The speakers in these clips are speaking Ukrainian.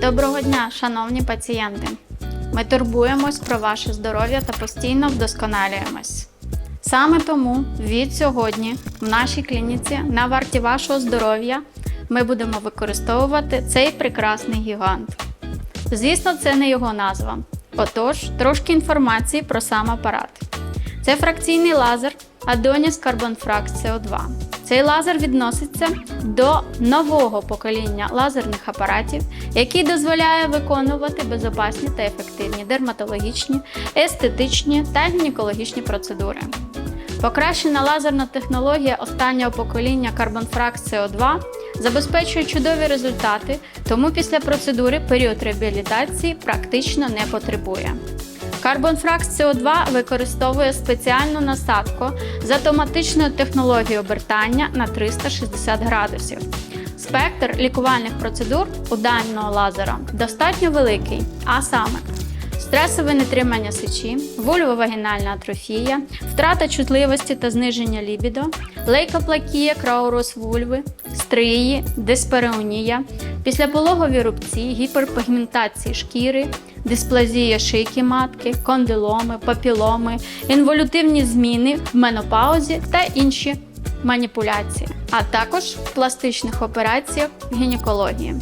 Доброго дня, шановні пацієнти! Ми турбуємось про ваше здоров'я та постійно вдосконалюємось. Саме тому від сьогодні в нашій клініці на варті вашого здоров'я ми будемо використовувати цей прекрасний гігант. Звісно, це не його назва. Отож, трошки інформації про сам апарат. Це фракційний лазер Adonis Carbon Frax CO2. Цей лазер відноситься до нового покоління лазерних апаратів, який дозволяє виконувати безопасні та ефективні дерматологічні, естетичні та гінекологічні процедури. Покращена лазерна технологія останнього покоління Frax CO2 забезпечує чудові результати, тому після процедури період реабілітації практично не потребує. Carbon Frax CO2 використовує спеціальну насадку з автоматичною технологією обертання на 360 градусів. Спектр лікувальних процедур у даного лазера достатньо великий, а саме стресове нетримання сечі, вульвовагінальна атрофія, втрата чутливості та зниження лібідо, лейкоплакія, краурос вульви, стрії, диспереонія, післяпологові рубці, гіперпігментації шкіри, дисплазія шийки матки, кондиломи, папіломи, інволютивні зміни в менопаузі та інші маніпуляції, а також в пластичних операціях гінекології.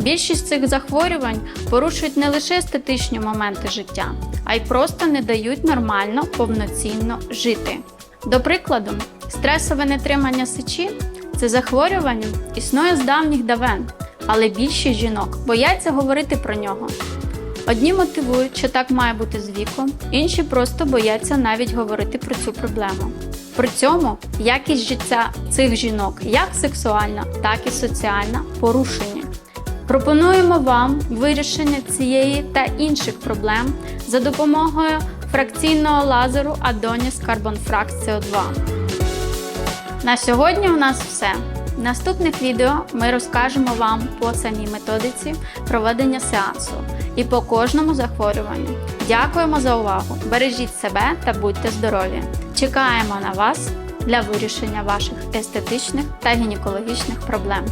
Більшість цих захворювань порушують не лише естетичні моменти життя, а й просто не дають нормально повноцінно жити. До прикладу, стресове нетримання сечі це захворювання існує з давніх давен, але більшість жінок бояться говорити про нього. Одні мотивують, що так має бути з віком, інші просто бояться навіть говорити про цю проблему. При цьому якість життя цих жінок, як сексуальна, так і соціальна, порушені. Пропонуємо вам вирішення цієї та інших проблем за допомогою фракційного лазеру Adonis Carbon Frax CO2. На сьогодні у нас все. Наступних відео ми розкажемо вам по самій методиці проведення сеансу і по кожному захворюванню. Дякуємо за увагу! Бережіть себе та будьте здорові! Чекаємо на вас для вирішення ваших естетичних та гінекологічних проблем.